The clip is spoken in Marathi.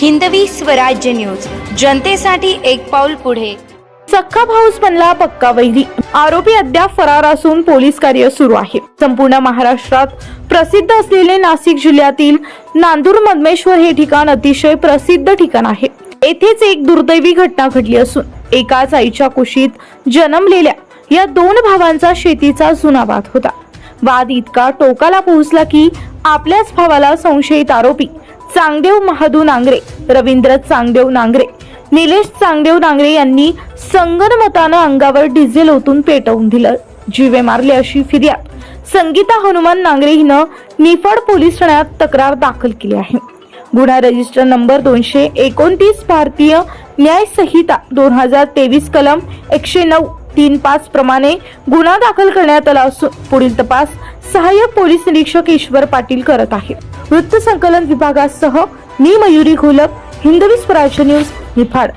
हिंदवी स्वराज्य न्यूज. जनतेसाठी एक पाऊल पुढे. सख्खा भाऊस बनला पक्का वैरी आरोपी अद्याप फरार असून पोलीस कार्य सुरू आहे. संपूर्ण महाराष्ट्रात प्रसिद्ध असलेले नाशिक जिल्ह्यातील नांदूर मधमेश्वर हे ठिकाण अतिशय प्रसिद्ध ठिकाण आहे. येथेच एक दुर्दैवी घटना घडली असून एकाच आईच्या कुशीत जन्मलेल्या या दोन भावांचा शेतीचा जुना वाद होता. वाद इतका टोकाला पोहोचला की आपल्याच भावाला संशयित आरोपी चांगदेव महादू नांगरे रवींद्र चांगदेव नांगरे निलेश चांगदेव नांगरे यांनी संगनमतानं अंगावर डिझेल ओतून पेटवून दिलं. जीवे मारले अशी फिर्याद. संगीता हनुमान नांगरे हिनं निफाड पोलीस ठाण्यात तक्रार दाखल केली आहे. गुन्हा रजिस्टर नंबर दोनशे एकोणतीस भारतीय न्याय संहिता दोन हजार तेवीस कलम एकशे नऊ तीन पाच प्रमाणे गुन्हा दाखल करण्यात आला असून पुढील तपास सहाय्यक पोलीस निरीक्षक ईश्वर पाटील करत आहे वृत्त संकलन विभागासह मी मयुरी घोलप हिंदवी स्वराज्य न्यूज निफाड.